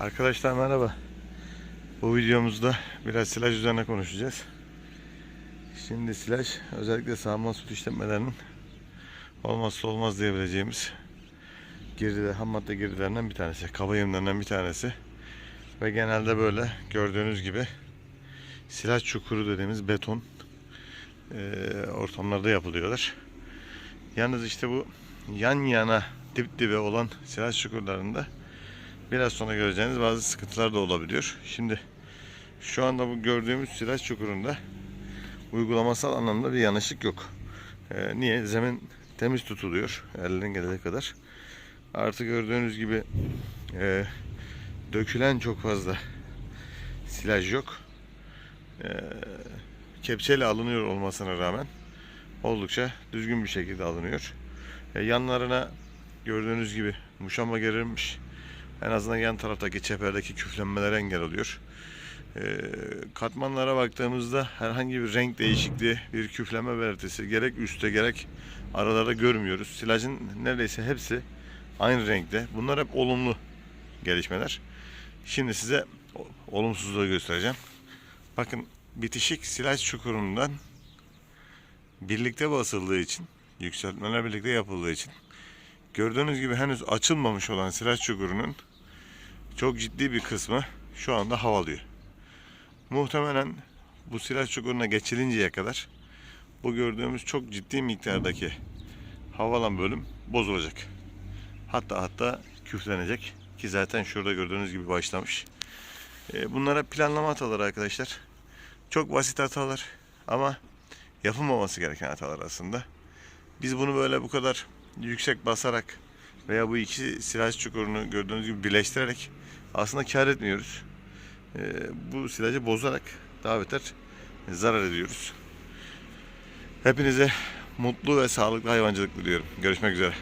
Arkadaşlar merhaba. Bu videomuzda biraz silaj üzerine konuşacağız. Şimdi silaj özellikle sağma süt işletmelerinin olmazsa olmaz diyebileceğimiz girdi, ham madde girdilerinden bir tanesi. Kaba yemlerinden bir tanesi. Ve genelde böyle gördüğünüz gibi silaj çukuru dediğimiz beton eee, ortamlarda yapılıyorlar. Yalnız işte bu yan yana dip dibe olan silaj çukurlarında biraz sonra göreceğiniz bazı sıkıntılar da olabiliyor. Şimdi şu anda bu gördüğümüz silaj çukurunda uygulamasal anlamda bir yanlışlık yok. Ee, niye? Zemin temiz tutuluyor elden gelene kadar. Artı gördüğünüz gibi e, dökülen çok fazla silaj yok. E, kepçeyle alınıyor olmasına rağmen oldukça düzgün bir şekilde alınıyor. E, yanlarına gördüğünüz gibi muşamba gerilmiş. En azından yan taraftaki çeperdeki küflenmelere engel oluyor. E, katmanlara baktığımızda herhangi bir renk değişikliği, bir küfleme belirtisi gerek üstte gerek aralarda görmüyoruz. Silajın neredeyse hepsi aynı renkte. Bunlar hep olumlu gelişmeler. Şimdi size olumsuzluğu göstereceğim. Bakın bitişik silaj çukurundan birlikte basıldığı için, yükseltmeler birlikte yapıldığı için gördüğünüz gibi henüz açılmamış olan silaj çukurunun çok ciddi bir kısmı şu anda havalıyor. Muhtemelen bu silaj çukuruna geçilinceye kadar bu gördüğümüz çok ciddi miktardaki havalan bölüm bozulacak. Hatta hatta küflenecek ki zaten şurada gördüğünüz gibi başlamış. Ee, Bunlara planlama hataları arkadaşlar. Çok basit hatalar ama yapılmaması gereken hatalar aslında. Biz bunu böyle bu kadar yüksek basarak veya bu iki silaj çukurunu gördüğünüz gibi birleştirerek aslında kar etmiyoruz. Ee, bu silajı bozarak daha beter zarar ediyoruz. Hepinize mutlu ve sağlıklı hayvancılık diliyorum. Görüşmek üzere.